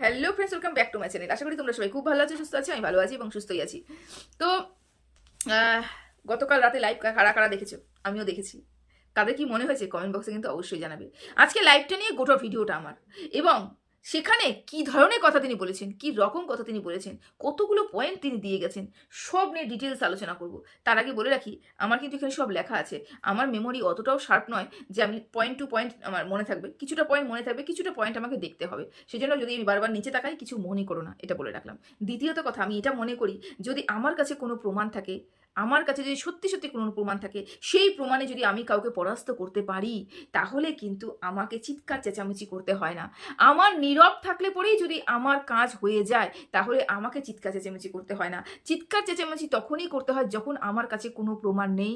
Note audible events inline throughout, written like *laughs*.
Hello friends welcome back to my channel আশা করি তোমরা সবাই খুব ভালো আছো, সুস্থ আছো, আমি ভালো আছি এবং সুস্থই আছি। তো গতকাল রাতে লাইভ কারা কারা দেখেছ? আমিও দেখেছি। কাদের কি মনে হয়েছে? কমেন্ট বক্সে কিন্তু অবশ্যই জানাবে। আজকে লাইভটা নিয়ে গোটা ভিডিওটা আমার। এবং সেখানে কি ধরনের কথা তিনি বলেছেন? কি রকম কথা তিনি বলেছেন? কতগুলো পয়েন্ট তিনি দিয়ে গেছেন? সব নিয়ে ডিটেলস আলোচনা করব। তার আগে বলে রাখি, আমার কিন্তু এখানে সব লেখা আছে। আমার মেমোরি অতটাও শার্প নয় যে আমি পয়েন্ট টু পয়েন্ট আমার মনে থাকবে। কিছুটা পয়েন্ট মনে থাকবে, কিছুটা পয়েন্ট আমাকে দেখতে হবে। সেজন্য যদি আমি বারবার নিচে তাকাই, কিছু মনে করো না, এটা বলে রাখলাম। দ্বিতীয়ত কথা, আমি এটা মনে করি, যদি আমার কাছে কোনো প্রমাণ থাকে আমার কাছে যদি সত্যি সত্যি কোনো প্রমাণ থাকে, সেই প্রমাণে যদি আমি কাউকে পরাস্ত করতে পারি, তাহলে কিন্তু আমাকে চিৎকার চেঁচামেচি করতে হয় না। আমার নীরব থাকলে পরেই যদি আমার কাজ হয়ে যায়, তাহলে আমাকে চিৎকার চেঁচামেচি করতে হয় না। চিৎকার চেঁচামেচি তখনই করতে হয় যখন আমার কাছে কোনো প্রমাণ নেই,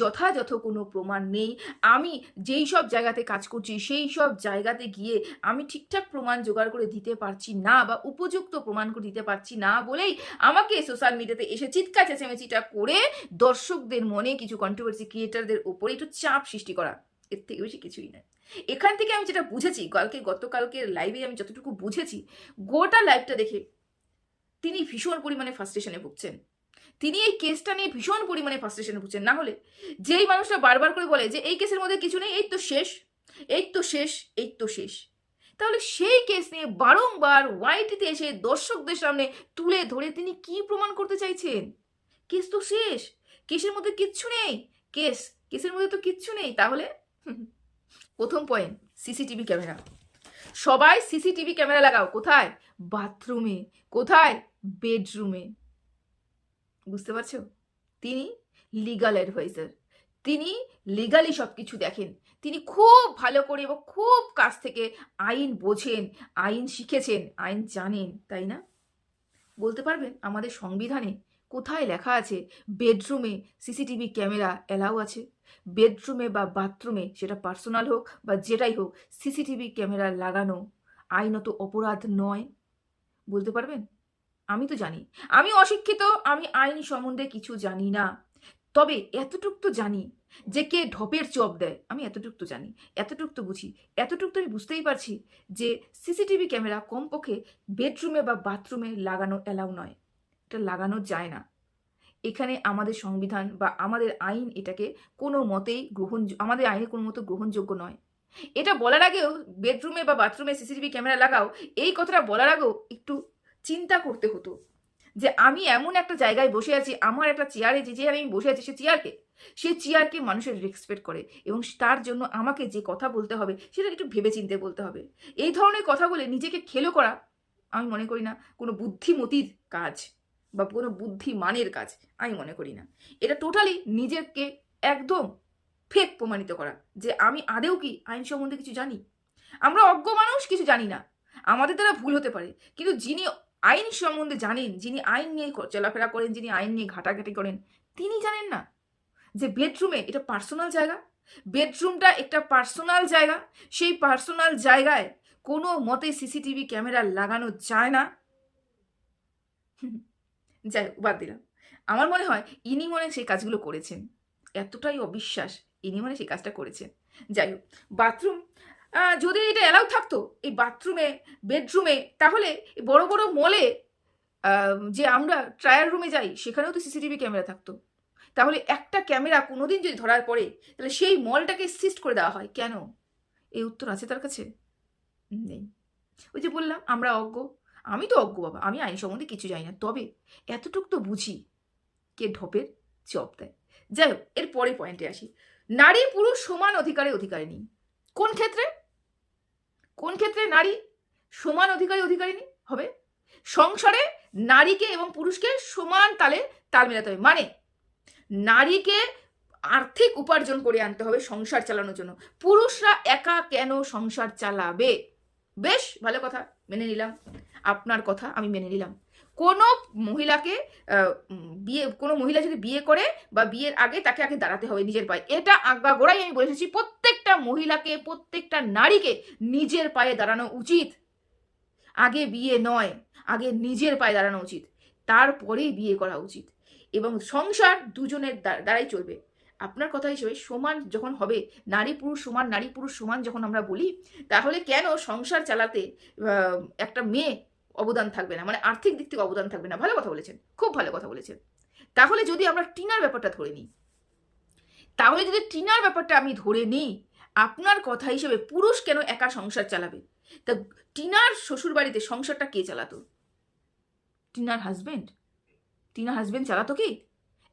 যথাযথ কোনো প্রমাণ নেই। আমি যেই সব জায়গাতে কাজ করছি, সেই সব জায়গাতে গিয়ে আমি ঠিকঠাক প্রমাণ জোগাড় করে দিতে পারছি না বা উপযুক্ত প্রমাণ করে দিতে পারছি না বলেই আমাকে সোশ্যাল মিডিয়াতে এসে চিৎকার চেঁচামেচিটা করে দর্শকদের মনে কিছু কন্ট্রোভার্সি ক্রিয়েটারদের ওপরে একটু চাপ সৃষ্টি করা, এর থেকে বেশি কিছুই নয় এখান থেকে আমি যেটা বুঝেছি, কালকে গতকালকে লাইভে আমি যতটুকু বুঝেছি, গোটা লাইভটা দেখে তিনি ভীষণ পরিমাণে ফার্স্টেশনে ভুগছেন। তিনি এই কেসটা নিয়ে ভীষণ পরিমাণে ফার্স্টেশনে ভুগছেন। না হলে যেই মানুষটা বারবার করে বলে যে, এই কেসের মধ্যে কিছু নেই, এই তো শেষ, এই তো শেষ, এই তো শেষ। তাহলে সেই কেস নিয়ে বারংবার ওয়াইটিতে এসে দর্শকদের সামনে তুলে ধরে তিনি কি প্রমাণ করতে চাইছেন? কেস তো শেষ। কেসের মধ্যে কিচ্ছু নেই। কেস, কেসের মধ্যে তো কিচ্ছু নেই। তাহলে *laughs* প্রথম পয়েন্ট সিসিটিভি ক্যামেরা সবাই সিসিটিভি ক্যামেরা লাগাও। কোথায়? বাথরুমে কোথায়? বেডরুমে বুঝতে পারছ? তিনি লিগাল অ্যাডভাইজার তিনি লিগালি সব কিছু দেখেন। তিনি খুব ভালো করে এবং খুব কাছ থেকে আইন বোঝেন, আইন শিখেছেন, আইন জানেন, তাই না? বলতে পারবেন? আমাদের সংবিধানে কোথায় লেখা আছে? বেডরুমে সিসিটিভি ক্যামেরা অ্যালাউ আছে। বেডরুমে বা বাথরুমে সেটা পার্সোনাল হোক বা যেটাই হোক, সিসিটিভি ক্যামেরা লাগানো আইনত অপরাধ নয়। বলতে পারবেন? আমি তো জানি। আমি অশিক্ষিত, আমি আইন সম্বন্ধে কিছু জানি না। তবে এতটুক তো জানি যে কে ঢপের চপ দেয়, আমি এতটুক তো জানি। এতটুক তো বুঝি। এতটুক তো আমি বুঝতেই পারছি যে সিসিটিভি ক্যামেরা কমপক্ষে বেডরুমে বা বাথরুমে লাগানো অ্যালাউ নয়। এটা লাগানো যায় না। এখানে আমাদের সংবিধান বা আমাদের আইন এটাকে কোনো মতেই গ্রহণ আমাদের আইনে কোনো মতো গ্রহণযোগ্য নয়। এটা বলার আগেও বেডরুমে বা বাথরুমে সিসিটিভি ক্যামেরা লাগাও, এই কথাটা বলার আগেও একটু চিন্তা করতে হতো যে আমি এমন একটা জায়গায় বসে আছি, আমার একটা চেয়ারে যে চেয়ারে আমি বসে আছি সে চেয়ারকে সে চেয়ারকে মানুষের রেসপেক্ট করে এবং তার জন্য আমাকে যে কথা বলতে হবে সেটা একটু ভেবে চিনতে বলতে হবে। এই ধরনের কথা বলে নিজেকে খেলো করা আমি মনে করি না কোনো বুদ্ধিমতির কাজ। বা কোনো বুদ্ধিমানের কাজ, আমি মনে করি না। এটা টোটালি নিজেকে একদম ফেক প্রমাণিত করা যে আমি আদেও কি আইন সম্বন্ধে কিছু জানি? আমরা অজ্ঞ মানুষ, কিছু জানি না। আমাদের দ্বারা ভুল হতে পারে। কিন্তু যিনি আইন সম্বন্ধে জানেন, যিনি আইন নিয়ে চলাফেরা করেন, যিনি আইন নিয়ে ঘাটাঘাটি করেন, তিনি জানেন না যে বেডরুমে এটা পার্সোনাল জায়গা। বেডরুমটা একটা পার্সোনাল জায়গা। সেই পার্সোনাল জায়গায় কোনো মতে সিসিটিভি ক্যামেরা লাগানো যায় না। যাই হোক, বাদ দিলাম। আমার মনে হয় ইনি মনে সেই কাজগুলো করেছেন। এতটাই অবিশ্বাস ইনি মনে সেই কাজটা করেছেন। যাই হোক বাথরুম যদি এটা অ্যালাউ থাকতো এই বাথরুমে বেডরুমে তাহলে বড় বড় মলে যে আমরা ট্রায়াল রুমে যাই সেখানেও তো সিসিটিভি ক্যামেরা থাকতো। তাহলে একটা ক্যামেরা কোনোদিন যদি ধরার পরে তাহলে সেই মলটাকে সিস্ট করে দেওয়া হয়। কেন? এই উত্তর আছে তার কাছে? নেই। ওই যে বললাম আমরা অজ্ঞ। আমি তো অজ্ঞ বাবা, আমি আইন সম্বন্ধে কিছু জানি না। তবে এতটুক তো বুঝি কে ঢপের চপ দেয়। যাই হোক, এর পরে পয়েন্টে আসি। নারী পুরুষ সমান অধিকারে অধিকারিণী। কোন ক্ষেত্রে? কোন ক্ষেত্রে নারী সমান অধিকারী অধিকারিণী হবে? সংসারে নারীকে এবং পুরুষকে সমান তালে তাল মেলাতে হবে। মানে নারীকে আর্থিক উপার্জন করে আনতে হবে সংসার চালানোর জন্য। পুরুষরা একা কেন সংসার চালাবে? বেশ, ভালো কথা। মেনে নিলাম। আপনার কথা আমি মেনে নিলাম। কোনো মহিলাকে বিয়ে, কোনো মহিলা যদি বিয়ে করে বা বিয়ের আগে তাকে আগে দাঁড়াতে হবে নিজের পায়ে। এটা আজ্ঞা গোড়াই আমি বলে এসেছি, প্রত্যেকটা মহিলাকে, প্রত্যেকটা নারীকে নিজের পায়ে দাঁড়ানো উচিত। আগে বিয়ে নয়, আগে নিজের পায়ে দাঁড়ানো উচিত। তারপরেই বিয়ে করা উচিত। এবং সংসার দুজনের দ্বা- দ্বারাই চলবে। আপনার কথা হিসেবে সমান যখন হবে, নারী পুরুষ সমান, নারী পুরুষ সমান যখন আমরা বলি, তাহলে কেন সংসার চালাতে একটা মেয়ে অবদান থাকবে না? মানে আর্থিক দিক থেকে অবদান থাকবে না? ভালো কথা বলেছেন, খুব ভালো কথা বলেছেন। তাহলে যদি আমরা টিনার ব্যাপারটা ধরে নিই, তাহলে যদি টিনার ব্যাপারটা আমি ধরে নিই, আপনার কথা হিসেবে পুরুষ কেন একা সংসার চালাবে? তা টিনার শ্বশুর বাড়িতে সংসারটা কে চালাতো? টিনার হাজবেন্ড টিনার হাজবেন্ড চালাতো কি?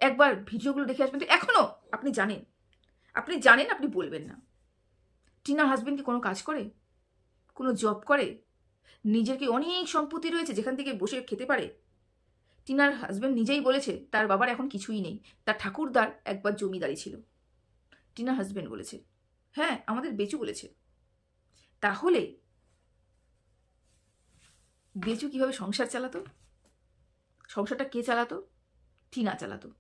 একবার ভিডিওগুলো দেখে আসবেন তো এখনও। আপনি জানেন। আপনি জানেন, আপনি বলবেন না। টিনার হাজবেন্ড কি কোনো কাজ করে? কোনো জব করে? নিজের কি অনেক সম্পত্তি রয়েছে যেখান থেকে বসে খেতে পারে? টিনার হাজবেন্ড নিজেই বলেছে, তার বাবার এখন কিছুই নেই। তার ঠাকুরদার একবার জমিদারি ছিল। টিনার হাজবেন্ড বলেছে হ্যাঁ আমাদের বেচু বলেছে। তাহলে বেচু কীভাবে সংসার চালাতো? সংসারটা কে চালাতো? টিনা চালাতো।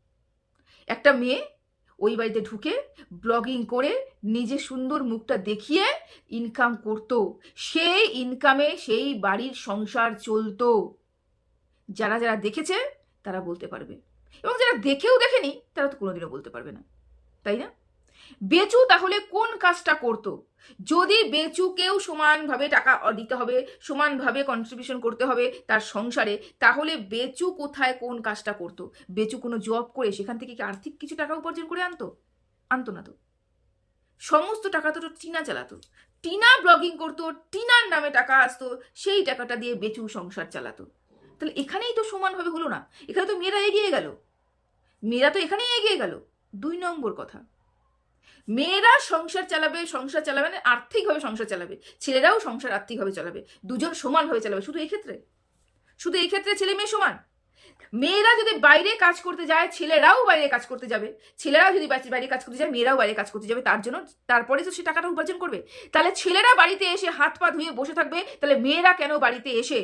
একটা মেয়ে ওই বাড়িতে ঢুকে ব্লগিং করে নিজে সুন্দর মুখটা দেখিয়ে ইনকাম করত। সেই ইনকামে সেই বাড়ির সংসার চলতো। যারা যারা দেখেছে তারা বলতে পারবে। এবং যারা দেখেও দেখেনি তারা তো কোনোদিনও বলতে পারবে না। তাই না? বেচু তাহলে কোন কাজটা করতো? যদি বেচুকেও সমানভাবে টাকা দিতে হবে, সমানভাবে কন্ট্রিবিউশন করতে হবে তার সংসারে, তাহলে বেচু কোথায় কোন কাজটা করতো? বেচু কোনো জব করে সেখান থেকে কি আর্থিক কিছু টাকা উপার্জন করে আনতো? আনতো না তো। সমস্ত টাকা তো টিনা চালাতো। টিনা ব্লগিং করতো, টিনার নামে টাকা আসতো, সেই টাকাটা দিয়ে বেচু সংসার চালাতো। তাহলে এখানেই তো সমানভাবে হলো না। এখানে তো মেয়েরা এগিয়ে গেল। মেয়েরা তো এখানেই এগিয়ে গেল। দুই নম্বর কথা। মেয়েরা সংসার চালাবে সংসার চালাবে না আর্থিকভাবে সংসার চালাবে। ছেলেরাও সংসার আর্থিকভাবে চালাবে, দুজন সমানভাবে চালাবে, শুধু এই ক্ষেত্রে শুধু এই ক্ষেত্রে ছেলে মেয়ে সমান? মেয়েরা যদি বাইরে কাজ করতে যায়, ছেলেরাও বাইরে কাজ করতে যাবে। ছেলেরাও যদি বাইরে কাজ করতে যায়, মেয়েরাও বাইরে কাজ করতে যাবে, তার জন্য তারপরে তো সে টাকাটা উপার্জন করবে। তাহলে ছেলেরা বাড়িতে এসে হাত পা ধুয়ে বসে থাকবে, তাহলে মেয়েরা কেন বাড়িতে এসে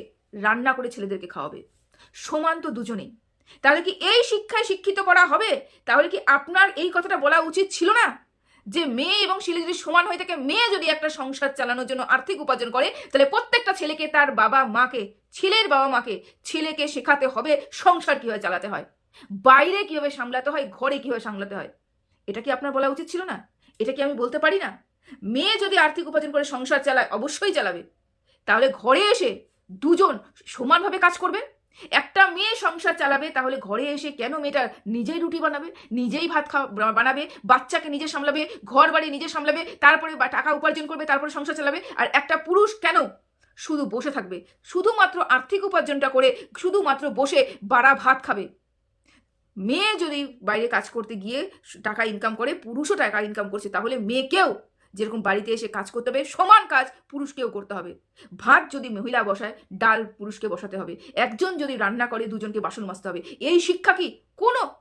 রান্না করে ছেলেদেরকে খাওয়াবে? সমান তো দুজনেই। তাহলে কি এই শিক্ষায় শিক্ষিত করা হবে? তাহলে কি আপনার এই কথাটা বলা উচিত ছিল না? যে মেয়ে এবং ছেলে যদি সমান হয়ে থাকে, মেয়ে যদি একটা সংসার চালানোর জন্য আর্থিক উপার্জন করে, তাহলে প্রত্যেকটা ছেলেকে তার বাবা মাকে, ছেলের বাবা মাকে, ছেলেকে শেখাতে হবে সংসার কীভাবে চালাতে হয়, বাইরে কীভাবে সামলাতে হয়, ঘরে কীভাবে সামলাতে হয়। এটা কি আপনার বলা উচিত ছিল না? এটা কি আমি বলতে পারি না? মেয়ে যদি আর্থিক উপার্জন করে সংসার চালায়, অবশ্যই চালাবে। তাহলে ঘরে এসে দুজন সমানভাবে কাজ করবে? একটা মেয়ে সংসার চালাবে, তাহলে ঘরে এসে কেন মেয়েটা নিজেই রুটি বানাবে, নিজেই ভাত খাওয়া বানাবে, বাচ্চাকে নিজে সামলাবে ঘর বাড়ি নিজে সামলাবে, তারপরে টাকা উপার্জন করবে, তারপরে সংসার চালাবে, আর একটা পুরুষ কেন শুধু বসে থাকবে? শুধুমাত্র আর্থিক উপার্জনটা করে শুধুমাত্র বসে বাড়া ভাত খাবে। মেয়ে যদি বাইরে কাজ করতে গিয়ে টাকা ইনকাম করে, পুরুষও টাকা ইনকাম করছে, তাহলে মেয়েকেও যেরকম বাড়িতে এসে কাজ করতে হবে, সমান কাজ পুরুষকেও করতে হবে। ভাত যদি মহিলা বসায়, ডাল পুরুষকে বসাতে হবে। একজন যদি রান্না করে, দুজনকে বাসন মাজতে হবে। এই শিক্ষা কি কোনো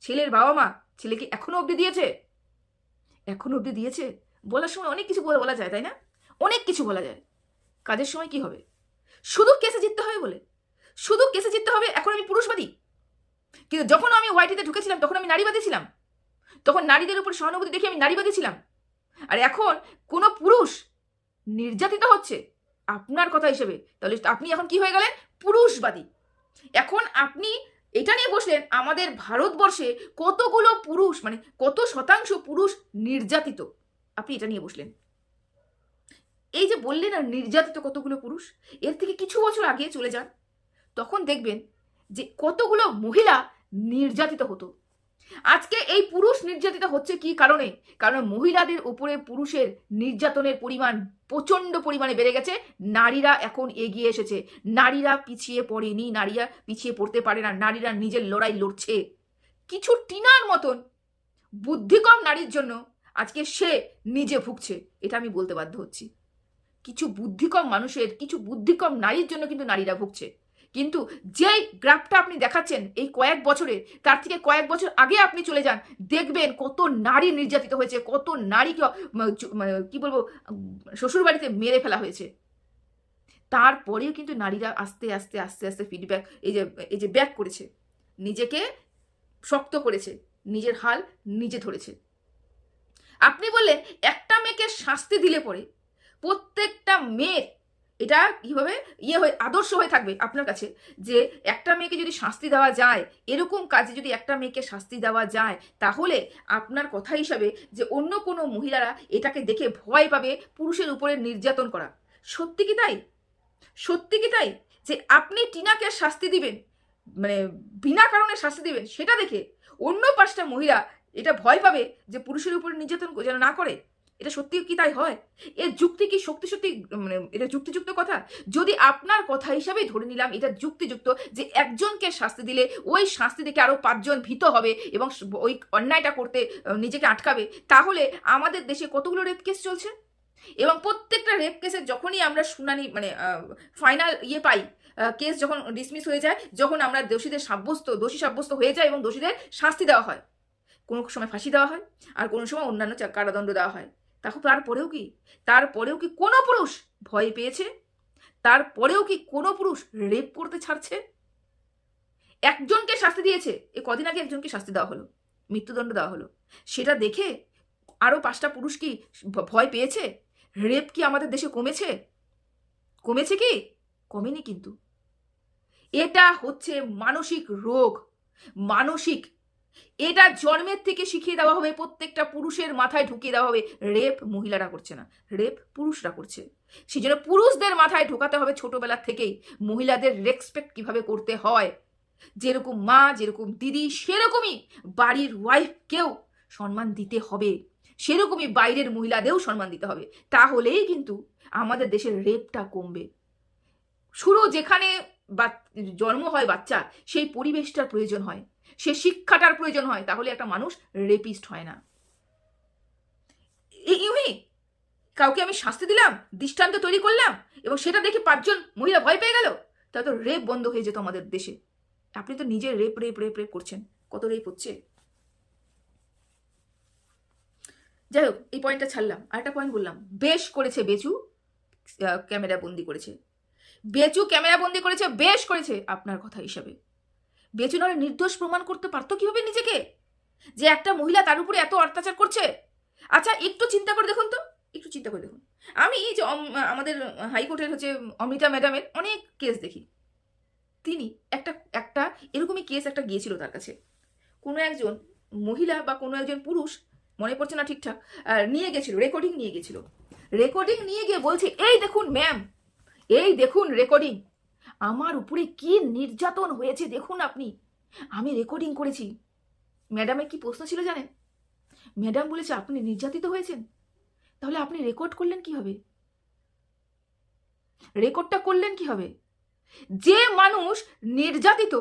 ছেলের বাবা মা ছেলেকে এখনও অবধি দিয়েছে? এখনও অবধি দিয়েছে? বলার সময় অনেক কিছু বলা যায়, তাই না? অনেক কিছু বলা যায়। কাজের সময় কি হবে? শুধু কেসে জিততে হবে বলে? শুধু কেসে জিততে হবে? এখন আমি পুরুষবাদী? কিন্তু যখন আমি ওয়াইটিতে ঢুকেছিলাম, তখন আমি নারীবাদী ছিলাম। তখন নারীদের উপর সহানুভূতি দেখে আমি নারীবাদী ছিলাম। আর এখন কোনো পুরুষ নির্যাতিত হচ্ছে আপনার কথা হিসেবে। তাহলে আপনি এখন কি হয়ে গেলেন? পুরুষবাদী। এখন আপনি এটা নিয়ে বসলেন, আমাদের ভারতবর্ষে কতগুলো পুরুষ মানে কত শতাংশ পুরুষ নির্যাতিত? আপনি এটা নিয়ে বসলেন। এই যে বললেন আর নির্যাতিত কতগুলো পুরুষ, এর থেকে কিছু বছর আগে চলে যান, তখন দেখবেন যে কতগুলো মহিলা নির্যাতিত হতো। আজকে এই পুরুষ নির্যাতিত হচ্ছে কি কারণে? কারণ মহিলাদের উপরে পুরুষের নির্যাতনের পরিমাণ প্রচণ্ড পরিমাণে বেড়ে গেছে। নারীরা এখন এগিয়ে এসেছে। নারীরা পিছিয়ে পড়েনি, নারীরা পিছিয়ে পড়তে পারে না, নারীরা নিজের লড়াই লড়ছে। কিছু টিনার মতন বুদ্ধিকম নারীর জন্য আজকে সে নিজে ভুগছে, এটা আমি বলতে বাধ্য হচ্ছি। কিছু বুদ্ধিকম মানুষের, কিছু বুদ্ধিকম নারীর জন্য কিন্তু নারীরা ভুগছে। কিন্তু যেই গ্রাফটা আপনি দেখাচ্ছেন এই কয়েক বছরে, তার থেকে কয়েক বছর আগে আপনি চলে যান, দেখবেন কত নারী নির্যাতিত হয়েছে, কত নারীকে কি বলব শ্বশুর বাড়িতে মেরে ফেলা হয়েছে। তারপরেও কিন্তু নারীরা আস্তে আস্তে আস্তে আস্তে ফিডব্যাক এই যে এই যে ব্যাক করেছে, নিজেকে শক্ত করেছে, নিজের হাল নিজে ধরেছে। আপনি বললেন, একটা মেয়েকে শাস্তি দিলে পরে প্রত্যেকটা মেয়ের এটা কীভাবে ইয়ে হয়ে, আদর্শ হয়ে থাকবে আপনার কাছে? যে একটা মেয়েকে যদি শাস্তি দেওয়া যায়, এরকম কাজে যদি একটা মেয়েকে শাস্তি দেওয়া যায়, তাহলে আপনার কথা হিসাবে যে অন্য কোনো মহিলারা এটাকে দেখে ভয় পাবে পুরুষের উপরে নির্যাতন করা। সত্যি কি তাই? সত্যি কি তাই? যে আপনি টিনাকে শাস্তি দিবেন মানে বিনা কারণে শাস্তি দিবেন, সেটা দেখে অন্য পাঁচটা মহিলা এটা ভয় পাবে যে পুরুষের উপরে নির্যাতন যেন না করে? এটা সত্যি কি তাই হয়? এর যুক্তি কি সত্যি সত্যি মানে এটা যুক্তিযুক্ত কথা? যদি আপনার কথা হিসাবেই ধরে নিলাম, এটা যুক্তিযুক্ত যে একজনকে শাস্তি দিলে ওই শাস্তি থেকে আরও পাঁচজন ভীত হবে এবং ওই অন্যায়টা করতে নিজেকে আটকাবে, তাহলে আমাদের দেশে কতগুলো রেপ কেস চলছে? এবং প্রত্যেকটা রেপ কেসের যখনই আমরা শুনানি মানে ফাইনাল ইয়ে পাই কেস যখন ডিসমিস হয়ে যায়, যখন আমরা দোষীদের সাব্যস্ত, দোষী সাব্যস্ত হয়ে যায় এবং দোষীদের শাস্তি দেওয়া হয়, কোনো সময় ফাঁসি দেওয়া হয়, আর কোনো সময় অন্যান্য কারাদণ্ড দেওয়া হয়। তারপর তারপরেও কি? তারপরেও কি কোনো পুরুষ ভয় পেয়েছে? তারপরেও কি কোনো পুরুষ রেপ করতে ছাড়ছে? একজনকে শাস্তি দিয়েছে। এ কদিন আগে একজনকে শাস্তি দেওয়া হলো। মৃত্যুদণ্ড দেওয়া হলো। সেটা দেখে আরও পাঁচটা পুরুষ কি ভয় পেয়েছে? রেপ কি আমাদের দেশে কমেছে? কমেছে কি? কমেনি কিন্তু। এটা হচ্ছে মানসিক রোগ। মানসিক এটা জন্মের থেকে শিখিয়ে দেওয়া হবে, প্রত্যেকটা পুরুষের মাথায় ঢুকিয়ে দেওয়া হবে। রেপ মহিলারা করছে না, রেপ পুরুষরা করছে। সেই জন্য পুরুষদের মাথায় ঢোকাতে হবে ছোটবেলা থেকেই। মহিলাদের রেসপেক্ট কীভাবে করতে হয়? যেরকম মা, যেরকম দিদি, সেরকমই বাড়ির ওয়াইফকেও সম্মান দিতে হবে। সেরকমই বাইরের মহিলাদেরও সম্মান দিতে হবে। তাহলেই কিন্তু আমাদের দেশের রেপটা কমবে। শুরু যেখানে জন্ম হয় বাচ্চা সেই পরিবেশটার প্রয়োজন হয়। সে শিক্ষাটার প্রয়োজন হয়, তাহলে একটা মানুষ রেপিস্ট হয় না। ইউহি কাউকে আমি শাস্তি দিলাম, দৃষ্টান্ত তৈরি করলাম, এবং সেটা দেখে পাঁচজন মহিলা ভয় পেয়ে গেল? তাহলে তো রেপ বন্ধ হয়ে যেত আমাদের দেশে। আপনি তো নিজে রেপ রেপ রেপ রেপ করছেন, কত রেপ হচ্ছে? যাই হোক, এই পয়েন্টটা ছাড়লাম। আরেকটা পয়েন্ট বললাম। বেশ করেছে বেচু ক্যামেরা বন্দি করেছে। বেচু ক্যামেরা বন্দি করেছে, বেশ করেছে, আপনার কথা হিসাবে। বেচু নাহলে নির্দোষ প্রমাণ করতে পারতো কীভাবে নিজেকে? যে একটা মহিলা তার উপরে এত অত্যাচার করছে? আচ্ছা একটু চিন্তা করে দেখুন তো। একটু চিন্তা করে দেখুন। আমি যে আমাদের হাইকোর্টের হচ্ছে অমৃতা ম্যাডামের অনেক কেস দেখি। তিনি একটা একটা এরকমই কেস একটা গিয়েছিল তার কাছে। কোনো একজন মহিলা বা কোনো একজন পুরুষ, মনে পড়ছে না ঠিকঠাক নিয়ে গেছিল রেকর্ডিং নিয়ে গেছিল। রেকর্ডিং নিয়ে গিয়ে বলছে, এই দেখুন ম্যাম এই দেখুন রেকর্ডিং আমার উপরে কি নির্যাতন হয়েছে দেখুন আপনি। আমি রেকর্ডিং করেছি। ম্যাডামের কি প্রশ্ন ছিল জানেন? ম্যাডাম বলেছে, আপনি নির্যাতিত হয়েছেন? তাহলে আপনি রেকর্ড করলেন কি হবে রেকর্ডটা করলেন কি হবে যে মানুষ নির্যাতিত,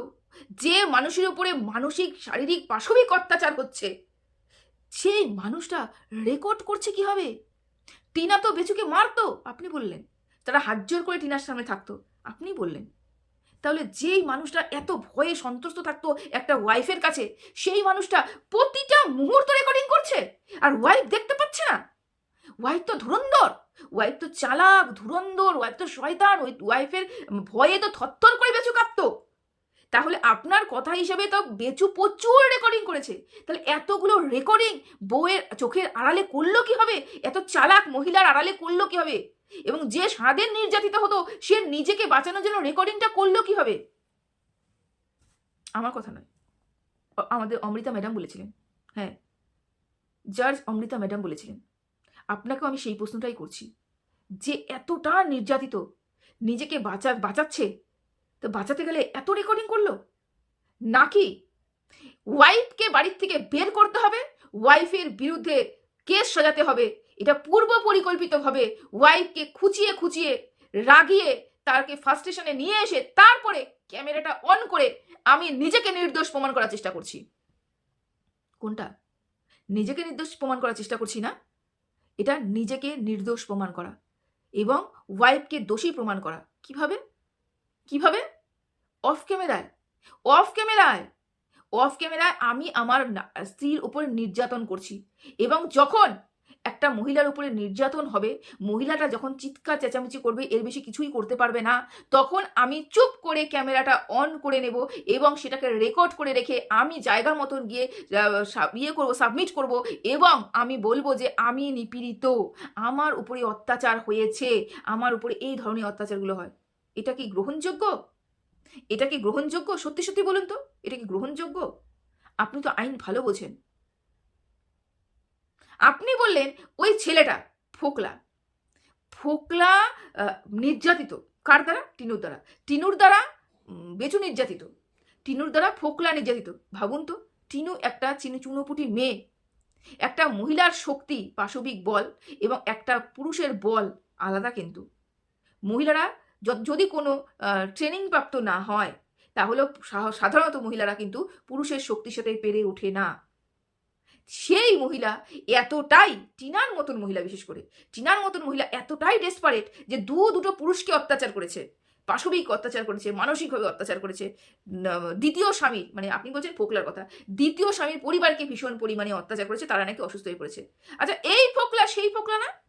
যে মানুষের উপরে মানসিক, শারীরিক, পাশবিক অত্যাচার হচ্ছে, সেই মানুষটা রেকর্ড করছে কি হবে টিনা তো বেচুকে মারতো, আপনি বললেন। তারা হাত জোর করে টিনার সামনে থাকতো। আপনি বললেন। তাহলে যেই মানুষটা এত ভয়ে সন্তুষ্ট থাকতো একটা ওয়াইফের কাছে, সেই মানুষটা প্রতিটা মুহূর্ত রেকর্ডিং করছে আর ওয়াইফ দেখতে পাচ্ছে না। ওয়াইফ তো ধুরন্ধর ওয়াইফ তো চালাক, ধুরন্ধর ওয়াইফ তো শয়তান, ওই ওয়াইফের ভয়ে তো থরথর করে বেচু কাঁপতো। তাহলে আপনার কথা হিসেবে তো বেচু প্রচুর রেকর্ডিং করেছে। তাহলে এতগুলো রেকর্ডিং বউয়ের চোখের আড়ালে করল কি হবে এত চালাক মহিলার আড়ালে করল কি হবে এবং যে সারাদিন নির্যাতিত হতো, সে নিজেকে বাঁচানোর জন্য রেকর্ডিংটা করল কি হবে আমার কথা নয়। আমাদের অমৃতা ম্যাডাম বলেছিলেন। হ্যাঁ। জাজ অমৃতা ম্যাডাম বলেছিলেন। আপনাকেও আমি সেই প্রশ্নটাই করছি। যে এতটা নির্যাতিত, নিজেকে বাঁচা, বাঁচাচ্ছে তো বাঁচাতে গেলে এত রেকর্ডিং করল? নাকি ওয়াইফকে বাড়ির থেকে বের করতে হবে? ওয়াইফের বিরুদ্ধে কেস সাজাতে হবে? এটা পূর্ব পরিকল্পিতভাবে ওয়াইফকে খুঁচিয়ে খুঁচিয়ে রাগিয়ে তারকে ফার্স্ট স্টেশনে নিয়ে এসে তারপরে ক্যামেরাটা অন করে আমি নিজেকে নির্দোষ প্রমাণ করার চেষ্টা করছি। কোনটা? নিজেকে নির্দোষ প্রমাণ করার চেষ্টা করছি না? এটা নিজেকে নির্দোষ প্রমাণ করা এবং ওয়াইফকে দোষী প্রমাণ করা। কীভাবে কীভাবে? অফ ক্যামেরায় অফ ক্যামেরায় অফ ক্যামেরায় আমি আমার স্ত্রীর উপর নির্যাতন করছি। এবং যখন একটা মহিলার উপরে নির্যাতন হবে, মহিলাটা যখন চিৎকার, চেঁচামেচি করবে, এর বেশি কিছুই করতে পারবে না, তখন আমি চুপ করে ক্যামেরাটা অন করে নেব এবং সেটাকে রেকর্ড করে রেখে আমি জায়গা মতন গিয়ে ইয়ে করব সাবমিট করব এবং আমি বলব যে আমি নিপীড়িত। আমার উপরে অত্যাচার হয়েছে। আমার উপরে এই ধরনের অত্যাচারগুলো হয়। এটা কি গ্রহণযোগ্য? এটা কি গ্রহণযোগ্য? সত্যি সত্যি বলুন তো, এটা কি গ্রহণযোগ্য? আপনি তো আইন ভালো বোঝেন। আপনি বললেন ওই ছেলেটা ফোকলা। ফোকলা নির্যাতিত। কার দ্বারা? টিনুর দ্বারা। টিনুর দ্বারা বেচু নির্যাতিত। টিনুর দ্বারা ফোকলা নির্যাতিত। ভাবুন তো, টিনু একটা চিনু চুনোপুটি মেয়ে। একটা মহিলার শক্তি, পাশবিক বল এবং একটা পুরুষের বল আলাদা কিন্তু। মহিলারা যদি কোনো ট্রেনিং প্রাপ্ত না হয় তাহলে সা- সাধারণত মহিলারা কিন্তু পুরুষের শক্তির সাথে পেরে ওঠে না। সেই মহিলা এতটাই টিনার মতন মহিলা, বিশেষ করে টিনার মতন মহিলা এতটাই ডেসপারেট যে দু দুটো পুরুষকে অত্যাচার করেছে, পাশবিক অত্যাচার করেছে, মানসিকভাবে অত্যাচার করেছে দ্বিতীয় স্বামীর মানে আপনি বলছেন ফোকলার কথা, দ্বিতীয় স্বামীর পরিবারকে ভীষণ পরিমাণে অত্যাচার করেছে, তারা নাকি অসুস্থ হয়ে পড়েছে। আচ্ছা এই ফোকলা, সেই ফোকলা না?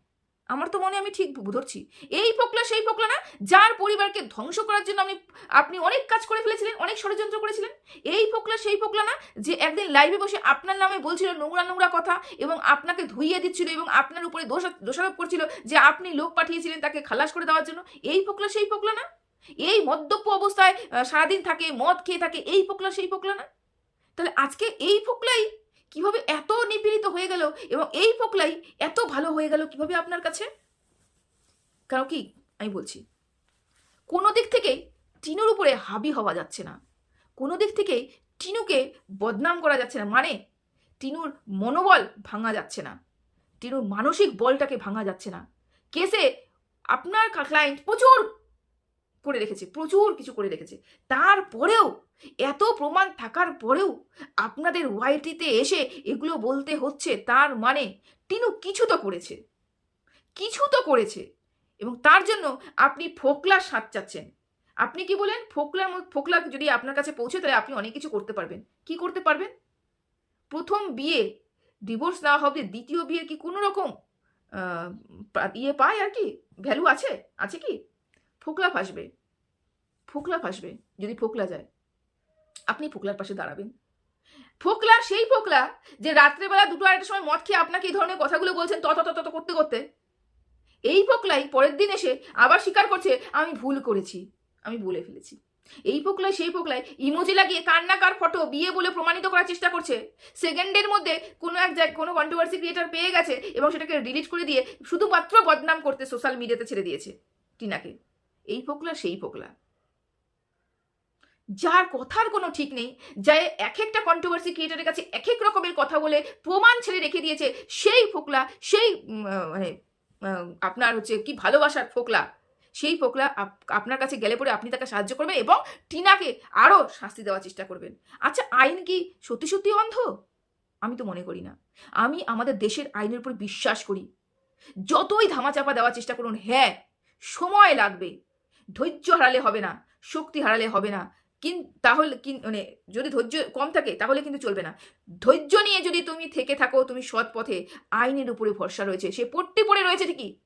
আমার তো মনে আমি ঠিক ধরছি। এই ফোকলা সেই ফোকলা না, যার পরিবারকে ধ্বংস করার জন্য আপনি আপনি অনেক কাজ করে ফেলেছিলেন, অনেক ষড়যন্ত্র করেছিলেন। এই ফোকলা সেই ফোকলা না, যে একদিন লাইভে বসে আপনার নামে বলছিল নোংরা নোংরা কথা এবং আপনাকে ধুইয়ে দিচ্ছিল এবং আপনার উপরে দোষ, দোষারোপ করছিল যে আপনি লোক পাঠিয়েছিলেন তাকে খালাস করে দেওয়ার জন্য, এই ফোকলা সেই ফোকলা না? এই মদ্যপ অবস্থায় সারাদিন থাকে, মদ খেয়ে থাকে, এই ফোকলা সেই ফোকলা না? তাহলে আজকে এই ফোকলাই কীভাবে এত গেল এবং এই ফোকলাই এত ভালো হয়ে গেল কীভাবে আপনার কাছে? কারণ কি, আমি বলছি, কোনো দিক থেকে টিনুর উপরে হাবি হওয়া যাচ্ছে না। কোনো দিক থেকে টিনুকে বদনাম করা যাচ্ছে না। মানে টিনুর মনোবল ভাঙা যাচ্ছে না। টিনুর মানসিক বলটাকে ভাঙা যাচ্ছে না। কেসে আপনার ক্লায়েন্ট প্রচুর করে রেখেছে, প্রচুর কিছু করে রেখেছে। তারপরেও, এত প্রমাণ থাকার পরেও আপনাদের ওয়াইটিতে এসে এগুলো বলতে হচ্ছে, তার মানে টিনু কিছু তো করেছে। কিছু তো করেছে। এবং তার জন্য আপনি ফোকলা স্বাদ চাচ্ছেন আপনি কি বলেন? ফোকলার ফোকলা যদি আপনার কাছে পৌঁছে তাহলে আপনি অনেক কিছু করতে পারবেন। কি করতে পারবেন? প্রথম বিয়ে ডিভোর্স নেওয়া হবে, দ্বিতীয় বিয়ের কি কোনো রকম ইয়ে পায় আর কি? ভ্যালু আছে? আছে কি? ফোকলা ফাঁসবে। ফোকলা ফাঁসবে, যদি ফোকলা যায়। আপনি ফোকলার পাশে দাঁড়াবেন। ফোকলা, সেই ফোকলা যে রাত্রেবেলা দুটো আড়াইটার সময় মদ খেয়ে আপনাকে এই ধরনের কথাগুলো বলছেন তত তত করতে করতে। এই ফোকলাই পরের দিন এসে আবার স্বীকার করছে, আমি ভুল করেছি, আমি বলে ফেলেছি। এই ফোকলাই, সেই ফোকলাই ইমোজি লাগিয়ে কান্নাকার ফটো, বিয়ে বলে প্রমাণিত করার চেষ্টা করছে। সেকেন্ডের মধ্যে কোনো এক জায়গায় কোনো কন্ট্রোভার্সি ক্রিয়েটার পেয়ে গেছে এবং সেটাকে ডিলিট করে দিয়ে শুধুমাত্র বদনাম করতে সোশ্যাল মিডিয়াতে ছেড়ে দিয়েছে, টিনাকে। এই ফোকলা সেই ফোকলা যার কথার কোনো ঠিক নেই যা এক একটা কন্ট্রোভার্সি ক্রিয়েটারের কাছে এক এক রকমের কথা বলে প্রমাণ ছেড়ে রেখে দিয়েছে, সেই ফোকলা সেই মানে আপনার হচ্ছে কি ভালোবাসার ফোকলা সেই ফোকলা আপ- আপনার কাছে গেলে পরে আপনি তাকে সাহায্য করবেন এবং টিনাকে আরও শাস্তি দেওয়ার চেষ্টা করবেন। আচ্ছা আইন কি সত্যি সত্যি অন্ধ? আমি তো মনে করি না। আমি আমাদের দেশের আইনের উপর বিশ্বাস করি। যতই ধামাচাপা দেওয়ার চেষ্টা করুন হ্যাঁ সময় লাগবে। ধৈর্য হারালে হবে না, শক্তি হারালে হবে না। কিন তাহলে কিন মানে যদি ধৈর্য কম থাকে, তাহলে কিন্তু চলবে না। ধৈর্য নিয়ে যদি তুমি থেকে থাকো, তুমি সৎ পথে, আইনের উপরে ভরসা রয়েছে, সে পট্টি পড়ে রয়েছে ঠিকই।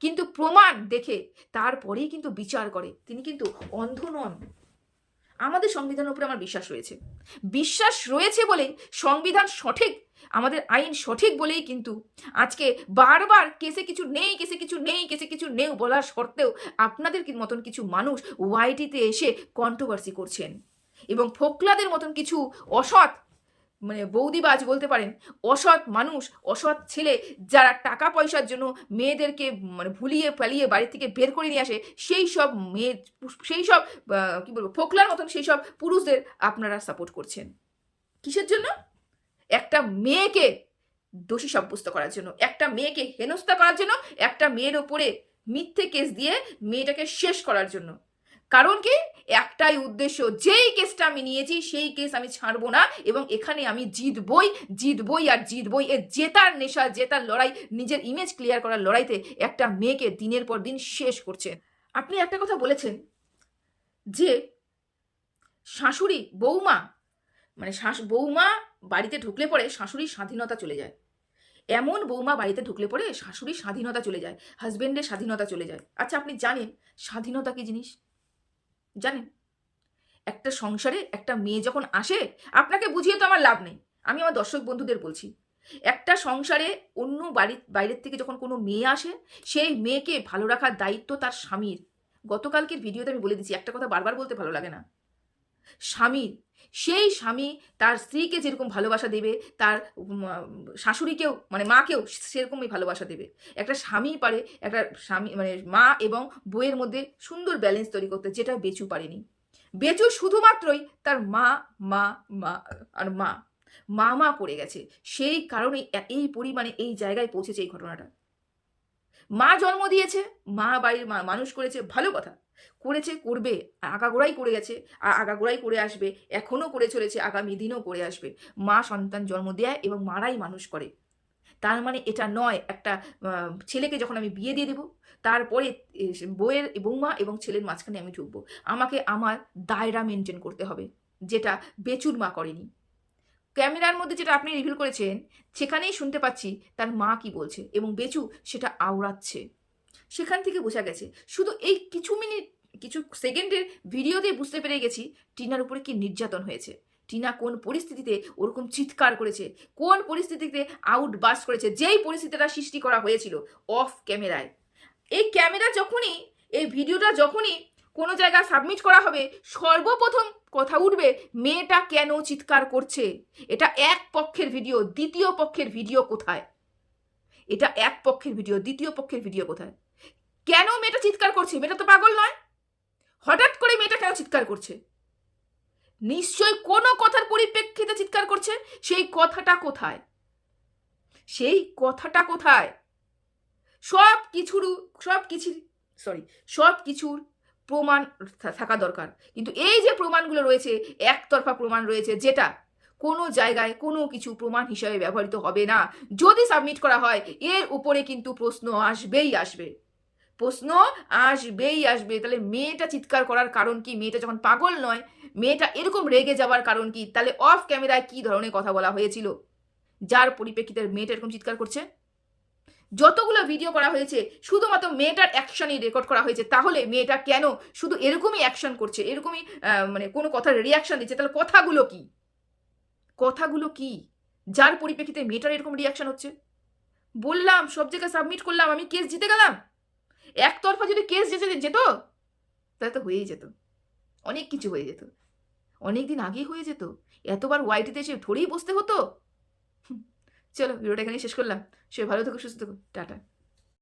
কিন্তু প্রমাণ দেখে তারপরেই কিন্তু বিচার করে। তিনি কিন্তু অন্ধ নন। আমাদের সংবিধানের উপরে আমার বিশ্বাস রয়েছে। বিশ্বাস রয়েছে বলে সংবিধান সঠিক আমাদের আইন সঠিক বলেই কিন্তু আজকে বারবার কেসে কিছু নেই, কেসে কিছু নেই, কেসে কিছু নেই বলার সত্ত্বেও আপনাদের মতন কিছু মানুষ ওয়াইটিতে এসে কন্ট্রোভার্সি করছেন? এবং ফোকলাদের মতন কিছু অসৎ মানে বৌদিবাজ বলতে পারেন, অসৎ মানুষ, অসৎ ছেলে যারা টাকা পয়সার জন্য মেয়েদেরকে মানে ভুলিয়ে পালিয়ে বাড়ি থেকে বের করে নিয়ে আসে, সেই সব মেয়ে, সেই সব কী বলব, ফোকলার মতন সেই সব পুরুষদের আপনারা সাপোর্ট করছেন। কিসের জন্য? একটা মেয়েকে দোষী সাব্যস্ত করার জন্য, একটা মেয়েকে হেনস্থা করার জন্য, একটা মেয়ের ওপরে মিথ্যে কেস দিয়ে মেয়েটাকে শেষ করার জন্য। কারণ কি? একটাই উদ্দেশ্য, যেই কেসটা আমি নিয়েছি সেই কেস আমি ছাড়বো না এবং এখানে আমি জিতবই জিতবই আর জিতবই এ জেতার নেশা, জেতার লড়াই, নিজের ইমেজ ক্লিয়ার করার লড়াইতে একটা মেয়েকে দিনের পর দিন শেষ করছেন আপনি একটা কথা বলেছেন যে শাশুড়ি বৌমা মানে শাশ, বৌমা বাড়িতে ঢুকলে পরে শাশুড়ির স্বাধীনতা চলে যায়। এমন বৌমা বাড়িতে ঢুকলে পরে শাশুড়ির স্বাধীনতা চলে যায় হাজব্যান্ডের স্বাধীনতা চলে যায়। আচ্ছা আপনি জানেন স্বাধীনতা কি জিনিস? জানেন? একটা সংসারে একটা মেয়ে যখন আসে, আপনাকে বুঝিয়ে তো আমার লাভ নেই। আমি আমার দর্শক বন্ধুদের বলছি, একটা সংসারে অন্য বাড়ি বাইরের থেকে যখন কোনো মেয়ে আসে, সেই মেয়েকে ভালো রাখার দায়িত্ব তার স্বামীর। গতকালকের ভিডিওতে আমি বলে দিচ্ছি, একটা কথা বারবার বলতে ভালো লাগে না। স্বামীর সেই স্বামী তার স্ত্রীকে যেরকম ভালোবাসা দেবে, তার শাশুড়িকেও মানে মাকেও সেরকমই ভালোবাসা দেবে। একটা স্বামী পারে, একটা স্বামী মানে মা এবং বইয়ের মধ্যে সুন্দর ব্যালেন্স তৈরি করতে, যেটা বেচু পারেনি। বেচু শুধুমাত্রই তার মা মা মা, আর মা মা মা করে গেছে। সেই কারণেই এ- এই পরিমাণে, এই জায়গায় পৌঁছেছে এই ঘটনাটা। মা জন্ম দিয়েছে, মা বাড়ির মানুষ করেছে, ভালো কথা। করেছে করবে আগাগোড়াই করে গেছে আর আগাগোড়াই করে আসবে এখনও করে চলেছে আগামী দিনও করে আসবে। মা সন্তান জন্ম দেয় এবং মারাই মানুষ করে। তার মানে এটা নয় একটা ছেলেকে যখন আমি বিয়ে দিয়ে দেবো তারপরে এ, বউয়ের বৌমা এবং ছেলের মাঝখানে আমি ঢুকবো। আমাকে আমার দায়রা মেনটেন করতে হবে যেটা বেচুর মা করেনি। ক্যামেরার মধ্যে যেটা আপনি রিভিল করেছেন সেখানেই শুনতে পাচ্ছি তার মা কি বলছে এবং বেচু সেটা আওড়াচ্ছে। সেখান থেকে বোঝা গেছে। শুধু এই কিছু মিনিট, কিছু সেকেন্ডের ভিডিওতে বুঝতে পেরে গেছি টিনার উপরে কি নির্যাতন হয়েছে। টিনা কোন পরিস্থিতিতে ওরকম চিৎকার করেছে, কোন পরিস্থিতিতে আউট বাস করেছে, যেই পরিস্থিতিটা সৃষ্টি করা হয়েছিল অফ ক্যামেরায় এই ক্যামেরা যখনই, এই ভিডিওটা যখনই কোনো জায়গায় সাবমিট করা হবে, সর্বপ্রথম কথা উঠবে, মেয়েটা কেন চিৎকার করছে? এটা এক পক্ষের ভিডিও দ্বিতীয় পক্ষের ভিডিও কোথায়? এটা এক পক্ষের ভিডিও দ্বিতীয় পক্ষের ভিডিও কোথায়? কেন মেয়েটা চিৎকার করছে? মেয়েটা তো পাগল নয়। হঠাৎ করে মেয়েটা কেন চিৎকার করছে? নিশ্চয় কোনো কথার পরিপ্রেক্ষিতে চিৎকার করছে? সেই কথাটা কোথায়? সেই কথাটা কোথায়? সব কিছুর সব কিছুর সরি সব কিছুর প্রমাণ থাকা দরকার। কিন্তু এই যে প্রমাণগুলো রয়েছে, একতরফা প্রমাণ রয়েছে, যেটা কোনো জায়গায় কোনো কিছু প্রমাণ হিসাবে ব্যবহৃত হবে না। যদি সাবমিট করা হয়, এর উপরে কিন্তু প্রশ্ন আসবেই আসবে। প্রশ্ন আসবেই আসবে তাহলে মেয়েটা চিৎকার করার কারণ কি? মেয়েটা যখন পাগল নয়, মেয়েটা এরকম রেগে যাওয়ার কারণ কি? তাহলে অফ ক্যামেরায় কি ধরনের কথা বলা হয়েছিল? যার পরিপ্রেক্ষিতে মেয়েটা এরকম চিৎকার করছে? যতগুলো ভিডিও করা হয়েছে, শুধুমাত্র মেয়েটার অ্যাকশনই রেকর্ড করা হয়েছে। তাহলে মেয়েটা কেন শুধু এরকমই অ্যাকশন করছে? এরকমই মানে কোনো কথার রিয়াকশন দিচ্ছে? তাহলে কথাগুলো কি? কথাগুলো কি? যার পরিপ্রেক্ষিতে মেয়েটার এরকম রিয়াকশন হচ্ছে? বললাম, সব জায়গায় সাবমিট করলাম, আমি কেস জিতে গেলাম? একতরফা যদি কেস যেতে যেত, তাহলে তো হয়েই যেত। অনেক কিছু হয়ে যেত। অনেক দিন আগেই হয়ে যেত। এতবার ওয়াইটিতে এসে ধরেই বসতে হতো। চলো ভিডিওটা এখানেই শেষ করলাম। সে ভালো থেকো, সুস্থ থেকো। টাটা।